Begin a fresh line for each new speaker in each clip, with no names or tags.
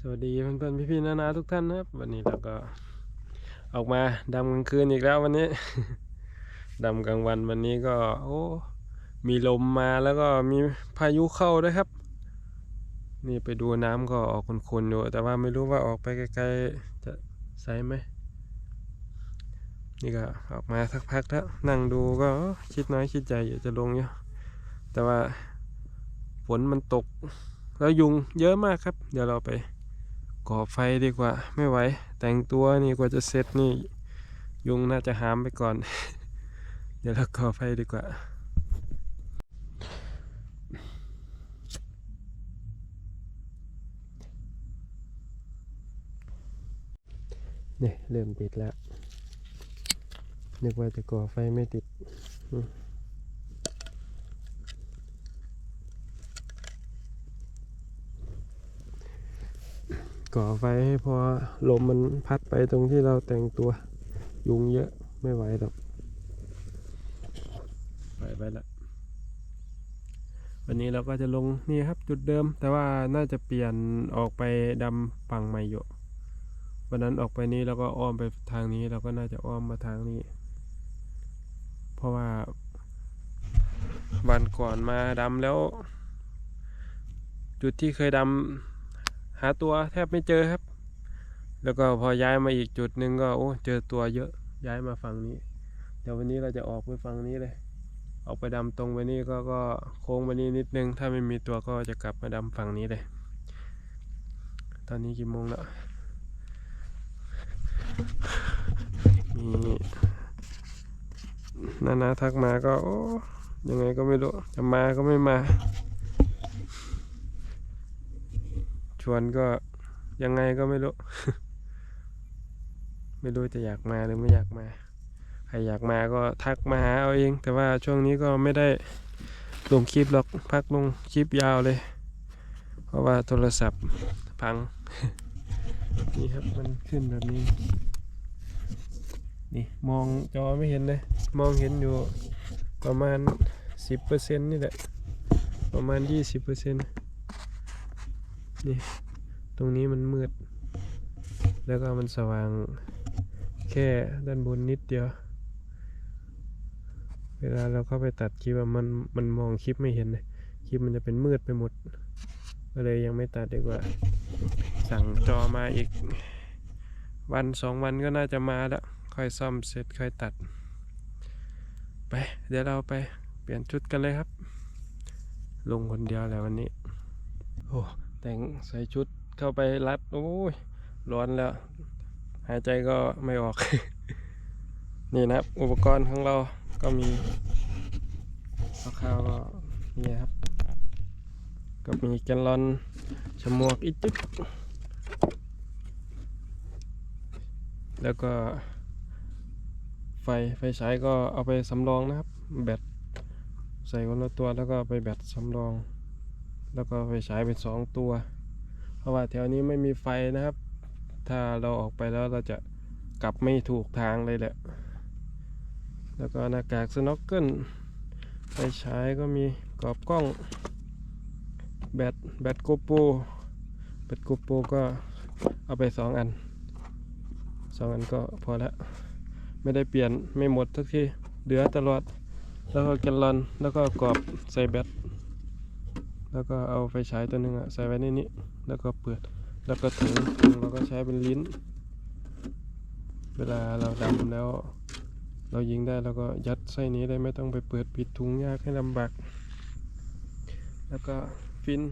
สวัสดีเพื่อนๆพี่ๆนานาทุกท่านนะครับ วันนี้เราก็ออกมาดำกลางคืนอีกแล้ววันนี้ดำกลางวันวันนี้ก็ โอ้มีลมมาแล้วก็มีพายุเข้าด้วยครับ นี่ไปดูน้ำก็ออกขุ่นๆอยู่แต่ว่าไม่รู้ว่าออกไปไกลๆจะใสไหมนี่ก็ออกมาสักพักแล้วนั่งดูก็คิดน้อยคิดใหญ่อยู่จะลงอยู่แต่ว่าฝนมันตกแล้วยุงเยอะมากครับ เดี๋ยวเราไป ก่อไฟดีกว่า ไม่ไหว แต่งตัวนี่กว่าจะเสร็จนี่ ยุงน่าจะหามไปก่อน เดี๋ยวเราก่อไฟดีกว่าเนี่ยเริ่มติดแล้ว นึกว่าจะก่อไฟไม่ติด ก่อไฟให้พอลมมันพัดไปตรงที่เราแต่งตัว ยุงเยอะไม่ไหวหรอกไปไปละวันนี้เราก็จะลงนี่ครับจุดเดิม แต่ว่าน่าจะเปลี่ยนออกไปดำฝั่งใหม่อยู่วันนั้นออกไปนี้แล้วก็อ้อมไปทางนี้เราก็น่าจะอ้อมมาทางนี้ เพราะว่าวันก่อนมาดำแล้ว จุดที่เคยดำ หาตัวแทบไม่เจอครับ แล้วก็พอย้ายมาอีกจุดหนึ่งก็โอ้เจอตัวเยอะย้ายมาฝั่งนี้เดี๋ยววันนี้เราจะออกไปฝั่งนี้เลย ออกไปดำตรงไปนี่ก็ก็โค้งไปนี้นิดนึง ถ้าไม่มีตัวก็จะกลับมาดำฝั่งนี้เลย ตอนนี้กี่โมงแล้วมีนานาทักมาก็โอ้ยังไงก็ไม่รู้จะมาก็ไม่มา ช วนก็ยังไงก็ไม่รู้ ไม่รู้จะอยากมาหรือไม่อยากมา ใครอยากมาก็ทักมาหาเอาเอง แต่ว่าช่วงนี้ก็ไม่ได้ลงคลิปหรอกพักลงคลิปยาวเลย เพราะว่าโทรศัพท์พัง นี่ครับมันขึ้นแบบนี้ นี่มองจอไม่เห็นเลย มองเห็นอยู่ประมาณสิบเปอร์เซ็นนี่แหละ ประมาณยี่สิบเปอร์เซ็ นี่ ตรงนี้มันมืด แล้วก็มันสว่าง แค่ด้านบนนิดเดียว เวลาเราเข้าไปตัดคลิปอะมันมันมองคลิปไม่เห็นเลยคลิปมันจะเป็นมืดไปหมดก็เลยยังไม่ตัดดีกว่า สั่งจอมาอีก วันสองวันก็น่าจะมาแล้ว ค่อยซ่อมเสร็จค่อยตัด ไป เดี๋ยวเราไปเปลี่ยนชุดกันเลยครับ ลงคนเดียวแล้ววันนี้ โอ้ แต่งใส่ชุดเข้าไปรัดโอ้ยร้อนแล้ว หายใจก็ไม่ออก นี่นะครับ อุปกรณ์ของเราก็มีคร่าวๆก็นี่ครับ ก็มีแกนลอนฉมวกอีกจุดแล้วก็ไฟไฟฉายก็เอาไปสำรองนะครับ แบตใส่คนละตัวแล้วก็ไปแบตสำรอง แล้วก็ไฟฉายเป็นสองตัว เพราะว่าแถวนี้ไม่มีไฟนะครับ ถ้าเราออกไปแล้วเราจะกลับไม่ถูกทางเลยแหละ แล้วก็หน้ากากสโนว์เกิลไฟฉายก็มีกรอบกล้อง แบตแบตโกโปรแบตโกโปรก็เอาไปสองอันสองอันก็พอแล้วไม่ได้เปลี่ยนไม่หมดทุกทีเหลือตลอด แล้วก็แกลลอนแล้วก็กรอบใส่แบต แล้วก็เอาไฟฉายตัวหนึ่งอะใส่ไว้ในนี้ แล้วก็เปิด แล้วก็ถุงถุงเราก็ใช้เป็นลิ้น เวลาเราดำแล้ว เรายิงได้เราก็ยัดไส้นี้ได้ไม่ต้องไปเปิดปิดถุงยากให้ลำบาก แล้วก็ฟิน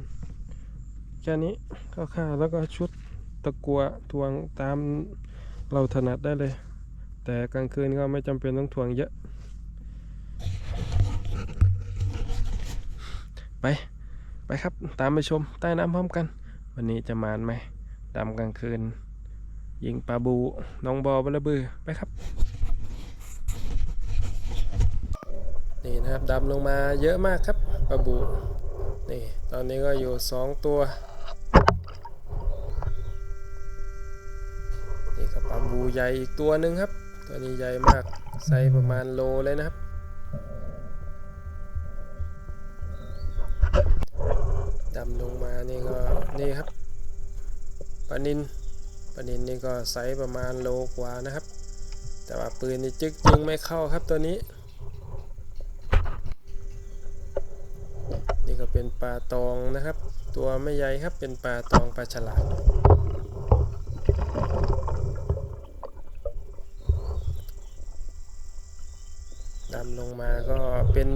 แค่นี้ก็ค่าแล้วก็ชุดตะกัวทวงตามเราถนัดได้เลย แต่กลางคืนก็ไม่จำเป็นต้องทวงเยอะ ไป ไปครับตามไปชมใต้น้ำพร้อมกัน วันนี้จะมานไหมดำกลางคืน ยิงปลาบูน้องบอบระบือไปครับ นี่นะครับดำลงมาเยอะมากครับปลาบูนี่ตอนนี้ก็อยู่สองตัวนี่ก็ปลาบูใหญ่อีกตัวหนึ่งครับ ตัวนี้ใหญ่มากไซส์ประมาณโลเลยนะครับำลงมานี่ก็นี่ครับปลานินปลานินนี่ก็ไซส์ประมาณโลกว่านะครับ แต่ว่าปืนนี่จึกยิงไม่เข้าครับตัวนี้ นี่ก็เป็นปลาตองนะครับ ตัวไม่ใหญ่ครับเป็นปลาตองปลาฉลาดดำลงมาก็เป็น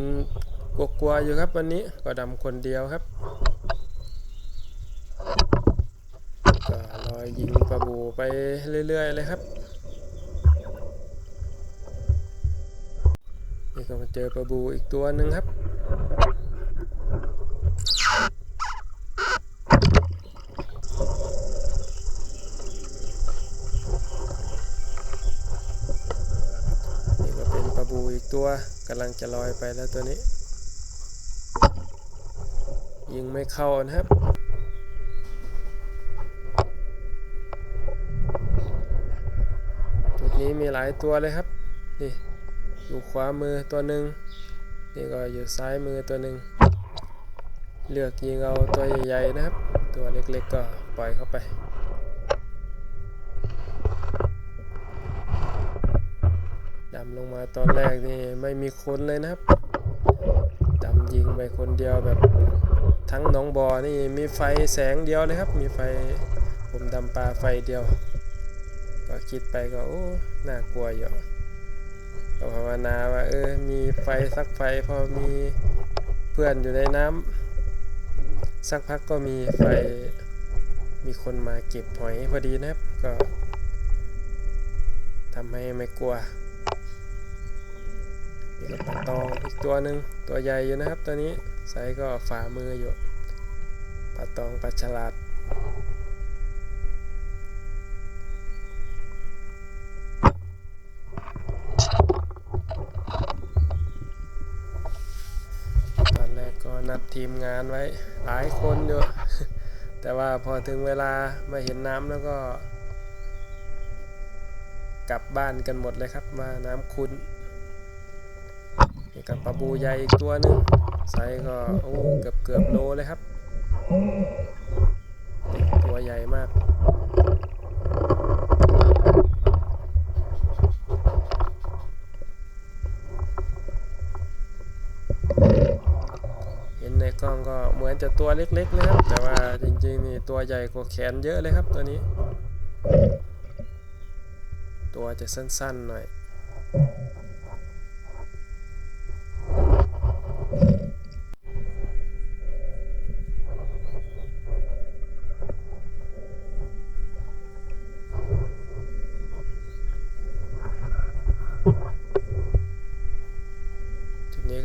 กลัวๆอยู่ครับวันนี้ก็ดำคนเดียวครับ ก็ลอยยิงปลาบูไปเรื่อย ๆ เลยครับ นี่ก็มาเจอปลาบูอีกตัวหนึ่งครับนี่ก็เป็นปลาบูอีกตัวกำลังจะลอยไปแล้วตัวนี้ ยิงไม่เข้านะครับ จุด นี้มีหลายตัวเลยครับ นี่ อยู่ขวามือตัวหนึ่งนี่ก็อยู่ซ้ายมือตัวหนึ่งเลือกยิงเอาตัวใหญ่ๆนะครับ ตัวเล็กๆก็ปล่อยเข้าไป ดำลงมาตอนแรกนี่ไม่มีคนเลยนะครับ ดำยิงไปคนเดียวแบบทั้งหน้องบอนี่มีไฟแสงเดียวเลยครับ มีไฟผมดำปลาไฟเดียว คิดไปก็โอ้น่ากลัวอยู่ก็ภาวนาว่าเออมีไฟสักไฟพอมีเพื่อนอยู่ในน้ำสักพักก็มีไฟมีคนมาเก็บหอยพอดีนะครับก็ทำให้ไม่กลัวนี่ก็ปลาตองอีกตัวหนึ่งตัวใหญ่อยู่นะครับตัวนี้ไซส์ก็ฝ่ามืออยู่ปลาตองปลาฉลาด ทีมงานไว้หลายคนอยู่แต่ว่าพอถึงเวลามาเห็นน้ำแล้วก็ กลับบ้านกันหมดเลยครับมาน้ำคุณนี่กับปลาบูใหญ่อีกตัวหนึงไซส์ก็โอ้เกือบเกือบโลเลยครับ ตัวใหญ่มาก เห็นใน กล้องก็เหมือนจะตัวเล็กๆนะครับ แต่ว่าจริงๆนี่ตัวใหญ่กว่าแขนเยอะเลยครับตัวนี้ ตัวจะสั้นๆหน่อย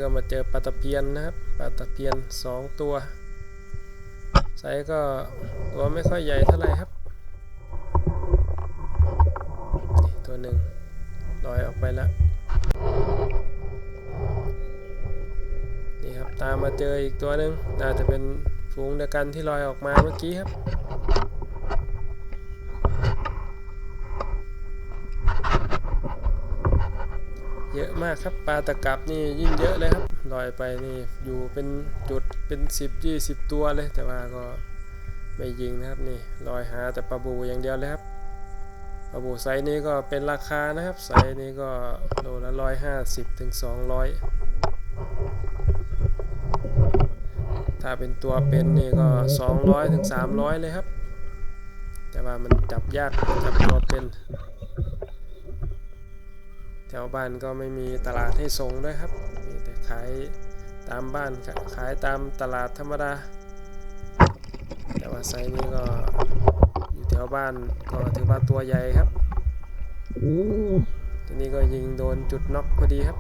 ก็มาเจอปลาตะเพียนนะครับปลาตะเพียนสองตัวไซส์ก็ตัวไม่ค่อยใหญ่เท่าไหร่ครับนี่ตัวหนึ่งลอยออกไปแล้วนี่ครับตามมาเจออีกตัวหนึ่งน่าจะเป็นฝูงเดียวกันที่ลอยออกมาเมื่อกี้ครับ เยอะมากครับปลาตะกับนี่ยิ่งเยอะเลยครับลอยไปนี่อยู่เป็นจุดเป็น 10 20 ตัวเลย แต่ว่าก็ไม่ยิงนะครับนี่ลอยหาแต่ปลาบูอย่างเดียวเลยครับปลาบูไซส์นี้ก็เป็นราคานะครับไซส์นี้ก็โลละร้อยห้าสิบถึงสองร้อยถ้าเป็นตัวเป็นนี่ก็200ถึง300เลยครับ แต่ว่ามันจับยากจับตัวเป็น ถวบ้านก็ไม่มีตลาดให้ส่งด้วยครับ มีแต่ขายตามบ้านครับขายตามตลาดธรรมดา แต่ว่าไซนี้ก็อยู่แถวบ้านก็ถือว่าตัวใหญ่ครับตัวนี้ก็ยิงโดนจุดน็อกพอดีครับ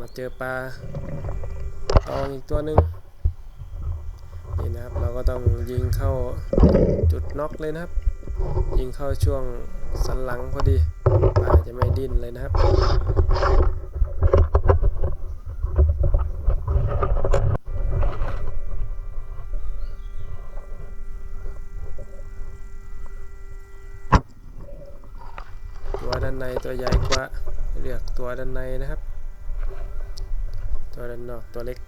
มาเจอปลาตองอีกตัวหนึ่ง นะครับ เราก็ต้องยิงเข้าจุดน็อกเลยนะครับ ยิงเข้าช่วงสันหลังพอดีปลาจะไม่ดิ้นเลยนะครับ ตัวด้านในตัวใหญ่กว่าเลือกตัวด้านในนะครับ ตัวด้านนอกตัวเล็ก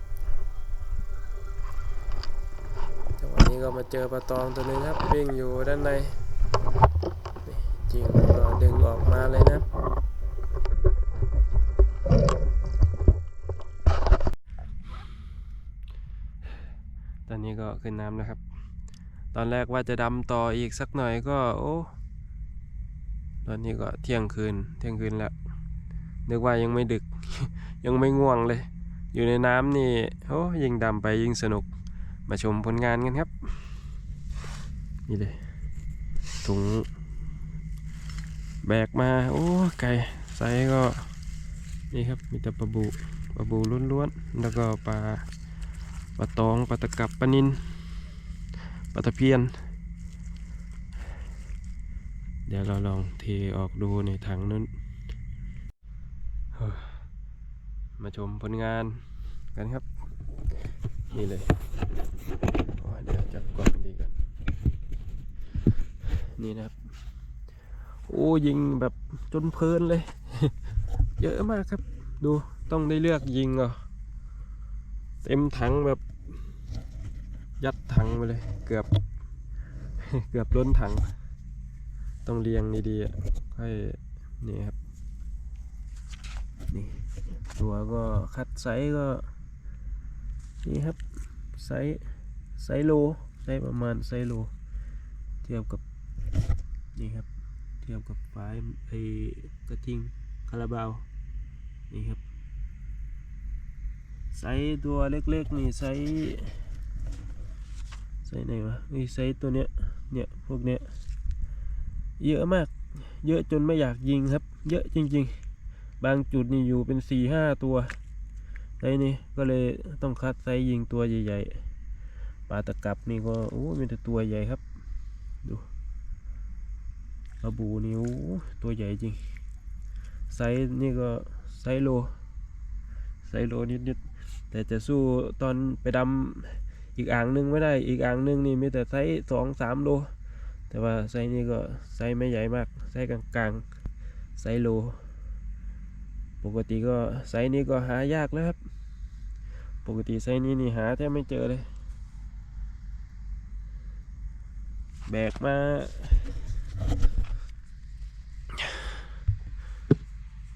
จังหวะ นี้ก็มาเจอปลาตองตัวหนึงครับวิ่งอยู่ด้านในนี่จริงก็ดึงออกมาเลยนะตอนนี้ก็ขึ้นน้ำแล้วครับ ตอนแรกว่าจะดำต่ออีกสักหน่อยก็โอ้ตอนนี้ก็เที่ยงคืนเที่ยงคืนแล้วนึกว่ายังไม่ดึกยังไม่ง่วงเลย อยู่ในน้ำนี่โอ้ยิงดำไปยิงสนุก มาชมผลงานกันครับ นี่เลยถุงแบกมา โอ้ไก่ไซส์ก็ นี่ครับ มีแต่ปลาบูปลาบูล้วนๆ แล้วก็ปลาปลาตองปลาตะกับปลานินปลาตะเพียน เดี๋ยวเราลองเทออกดูในถังนั้น มาชมผลงานกันครับ นี่เลย เดี๋ยวจับกล้องดีกันนี่นะครับ โอ้ยิงแบบจนเพลินเลย เยอะมากครับ ดูต้องได้เลือกยิงเหรอเต็มถังแบบ ยัดถังไปเลย เกือบ เกือบล้นถัง ต้องเรียงดีๆอะค่อยนี่ครับนี่ตัวก็คัดไซส์ก็ นี่ครับไซส์ ไซโลไซประมาณไซโล เทียบกับนี่ครับ เทียบกับฝายไอกระทิงคาราบาวนี่ครับไซตัวเล็กๆนี่ไซไซไหนวะนี่ไซตัวเนี้ยเนี่ยพวกเนี้ยเยอะมาก เยอะจนไม่อยากยิงครับ เยอะจริง ๆ บางจุดนี่อยู่เป็นสี่ห้าตัวไซนี่ก็เลยต้องคัดไซยิงตัวใหญ่ๆ ลาตะกับนี่ก็โอ้มีแต่ตัวใหญ่ครับ ดูปลาบูนี่โอ้ตัวใหญ่จริง ไซส์นี่ก็ไซโล ไซโลนิดๆ แต่จะสู้ตอนไปดำอีกอ่างหนึงไม่ได้ อีกอ่างหนึงนี่มีแต่ไซส์สองสามโล แต่ว่าไซส์นี้ก็ไซส์ไม่ใหญ่มาก ไซส์กลางๆ ไซโล ปกติก็ไซส์นี้ก็หายากแล้วครับ ปกติไซส์นี้นี่หาแทบไม่เจอเลย แบกมา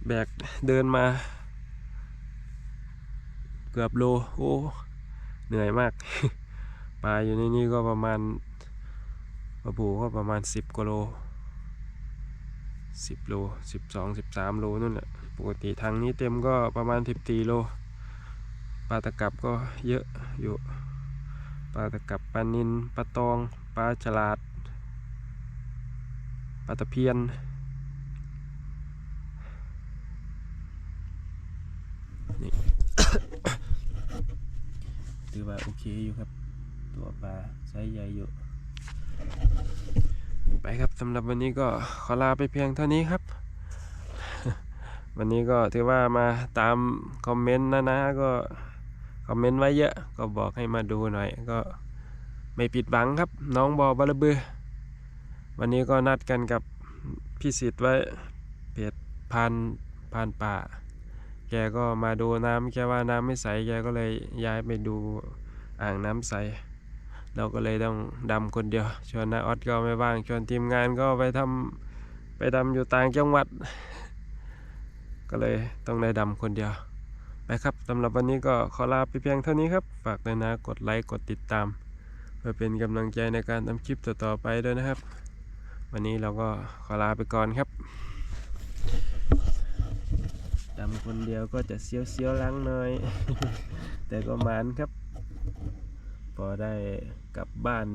แบกเดินมา เกือบโล โอ้ เหนื่อยมาก ปลาอยู่ในนี้ก็ประมาณปลาบูก็ประมาณสิบกว่าโลสิบโลสิบสองสิบสามโลนู่นแหละ ปกติทางนี้เต็มก็ประมาณสิบสี่โล ปลาตะกับก็เยอะอยู่ ปลาตะกับปลานินปลาตอง ปลาฉลาด ปลาตะเพียน นี่ ถือว่าโอเคอยู่ครับ ตัวปลาไซส์ใหญ่อยู่ ไปครับสำหรับวันนี้ก็ขอลาไปเพียงเท่านี้ครับวันนี้ก็ถือว่ามาตามคอมเมนต์นะนะก็ คอมเมนต์ไว้เยอะก็บอกให้มาดูหน่อย ก็ไม่ปิดบังครับ น้องบอบาระเบือ วันนี้ก็นัดกันกับพี่สิทธิ์ไว้เพจพานพานป่า แกก็มาดูน้ำแกว่าน้ำไม่ใสแกก็เลยย้ายไปดูอ่างน้ำใส เราก็เลยต้องดำคนเดียว ชวนนาออดก็ไม่ว่างชวนทีมงานก็ไปทำไปดำอยู่ต่างจังหวัด ก็เลยต้องได้ดำคนเดียว ไปครับสำหรับวันนี้ก็ขอลาไปเพียงเท่านี้ครับ ฝากด้วยนะกดไลค์กดติดตาม เพื่อเป็นกำลังใจในการทำคลิปต่อๆไปด้วยนะครับ วันนี้เราก็ขอลาไปก่อนครับดำคนเดียวก็จะเสียวๆลังหน่อย แต่ก็มานครับ พอได้กลับบ้าน